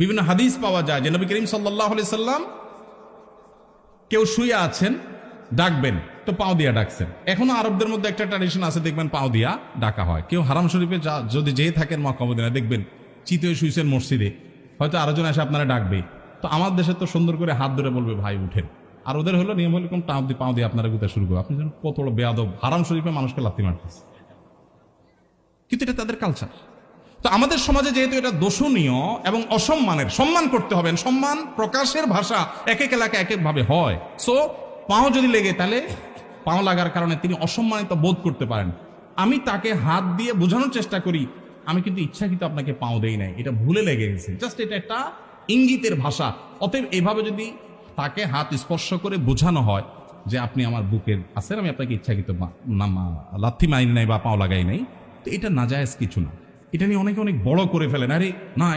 বিভিন্ন হাদিস পাওয়া যায় যে নবী করিম সাল্লাহ সাল্লাম কেউ শুয়ে আছেন, ডাকবেন, তো পাও দিয়া ডাকছেন। এখনও আরবদের মধ্যে একটা ট্র্যাডিশন আছে, দেখবেন পাও দিয়া ডাকা হয়। কেউ হারাম শরীফে যদি যেয়ে থাকেন মক্কামদিনা দেখবেন চিত শুয়েছেন মসজিদে, হয়তো আরও জন এসে আপনারা ডাকবে তো আমার দেশে তো সুন্দর করে হাত ধরে বলবে, ভাই, উঠেন। আর ওদের হলো নিয়ম হলো টাও দিয়ে পাও দিয়ে আপনারা গুতে শুরু করবে আপনি যেন কত বেয়াদব। হারাম শরীফে মানুষকে লাথি মারতেছে। কিন্তু এটা তাদের কালচার তো আমাদের সমাজে যেহেতু এটা দোষণীয় এবং অসম্মানের, সম্মান করতে হবে। সম্মান প্রকাশের ভাষা এক এক এলাকায় এক একভাবে হয়। সো পাও যদি লেগে, তাহলে পাও লাগার কারণে তিনি অসম্মানিত বোধ করতে পারেন। আমি তাকে হাত দিয়ে বোঝানোর চেষ্টা করি, আমি কিন্তু ইচ্ছাকৃত আপনাকে পাও দেই নাই। এটা ভুলে লেগে গেছে। জাস্ট এটা একটা ইঙ্গিতের ভাষা। অতএব এভাবে যদি তাকে হাত স্পর্শ করে বোঝানো হয় যে আপনি আমার বুকের আছেন, আমি আপনাকে ইচ্ছাকৃত লাথি মাইনি নাই বা পাও লাগাই নাই, তো এটা নাজায়েজ কিছু না। এটা নিয়ে অনেকে অনেক বড় করে ফেলেন। আরে না